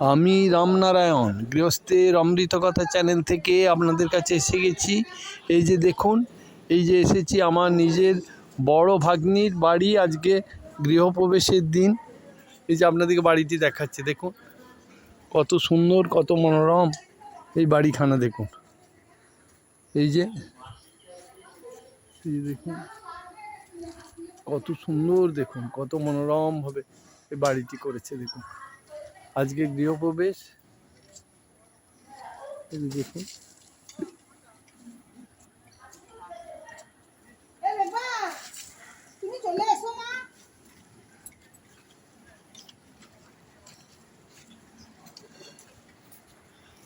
আমি রামনারায়ণ গৃহস্থের অমৃত কথা চ্যানেল থেকে আপনাদের কাছে এসে গেছি। এই যে দেখুন, এই যে এসেছি আমার নিজের বড় ভাগ্নির বাড়ি আজকে গৃহপ্রবেশের দিন। এই যে আপনাদেরকে বাড়িটি দেখাচ্ছে, দেখুন। কত সুন্দর, কত মনোরম। এই বাড়িখানা দেখুন। এই যে, এই দেখুন, কত সুন্দর দেখুন, কত মনোরমভাবে এই বাড়িটি করেছে, দেখুন। আজকে গৃহপ্রবেশ। দেখুন।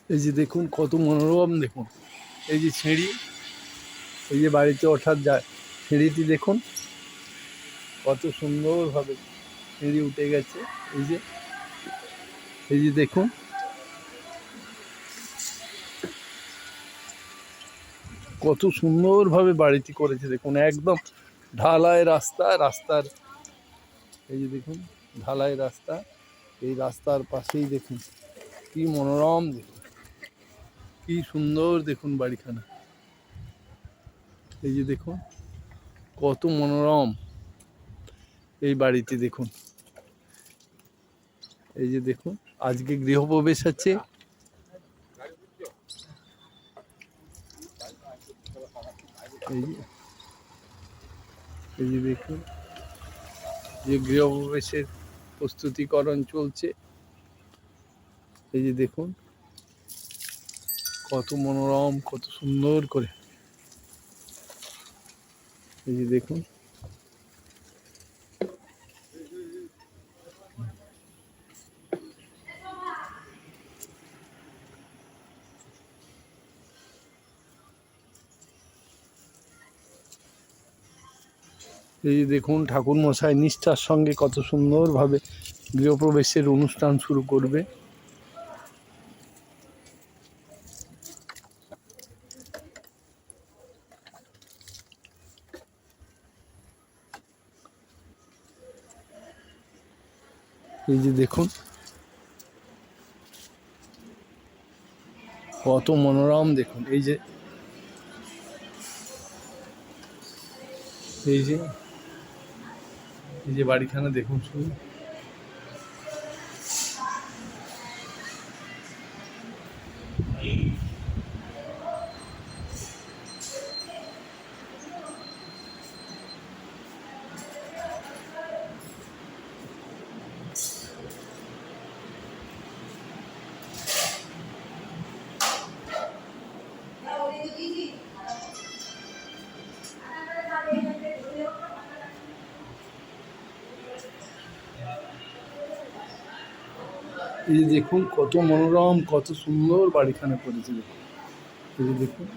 এই যে দেখুন কত মনোরম দেখুন। এই যে সিঁড়ি এই যে বাড়িতে ওঠার যায় সিঁড়িটি দেখুন। কত সুন্দরভাবে সিঁড়ি উঠে গেছে। এই যে এই যে দেখুন। কত সুন্দরভাবে বাড়িটি করেছে, দেখুন, একদম ঢালাই রাস্তা, রাস্তার এই যে দেখুন, ঢালাই রাস্তা, এই রাস্তার পাশেই দেখুন, কি মনোরম দেখুন কি সুন্দর দেখুন বাড়িখানা। এই যে দেখুন, কত মনোরম এই বাড়িটি দেখুন। এই যে দেখুন, আজকে গৃহপ্রবেশ আছে। এই যে, এই দেখুন, যে গৃহপ্রবেশের প্রস্তুতিকরণ চলছে। এই যে দেখুন, কত মনোরম, কত সুন্দর করে। এই যে দেখুন এই যে দেখুন ঠাকুর মশাই নিষ্ঠার সঙ্গে কত সুন্দরভাবে গৃহপ্রবেশের অনুষ্ঠান শুরু করবে। এই যে দেখুন, কত মনোরম দেখুন, এই যে এই যে এই যে বাড়িখানা দেখুন শুধু। এই যে দেখুন, কত মনোরম, কত সুন্দর বাড়িখানে করেছে দেখুন। এই যে দেখুন,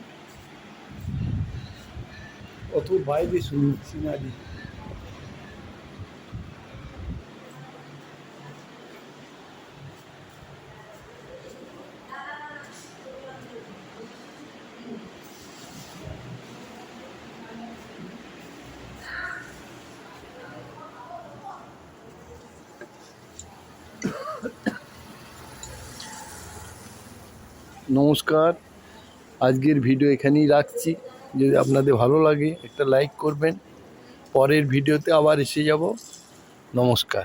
কত বাইরে সুন্দর সিনারি। নমস্কার। আজকের ভিডিও এখানেই রাখছি। যদি আপনাদের ভালো লাগে, একটা লাইক করবেন। পরের ভিডিওতে আবার এসে যাব। নমস্কার।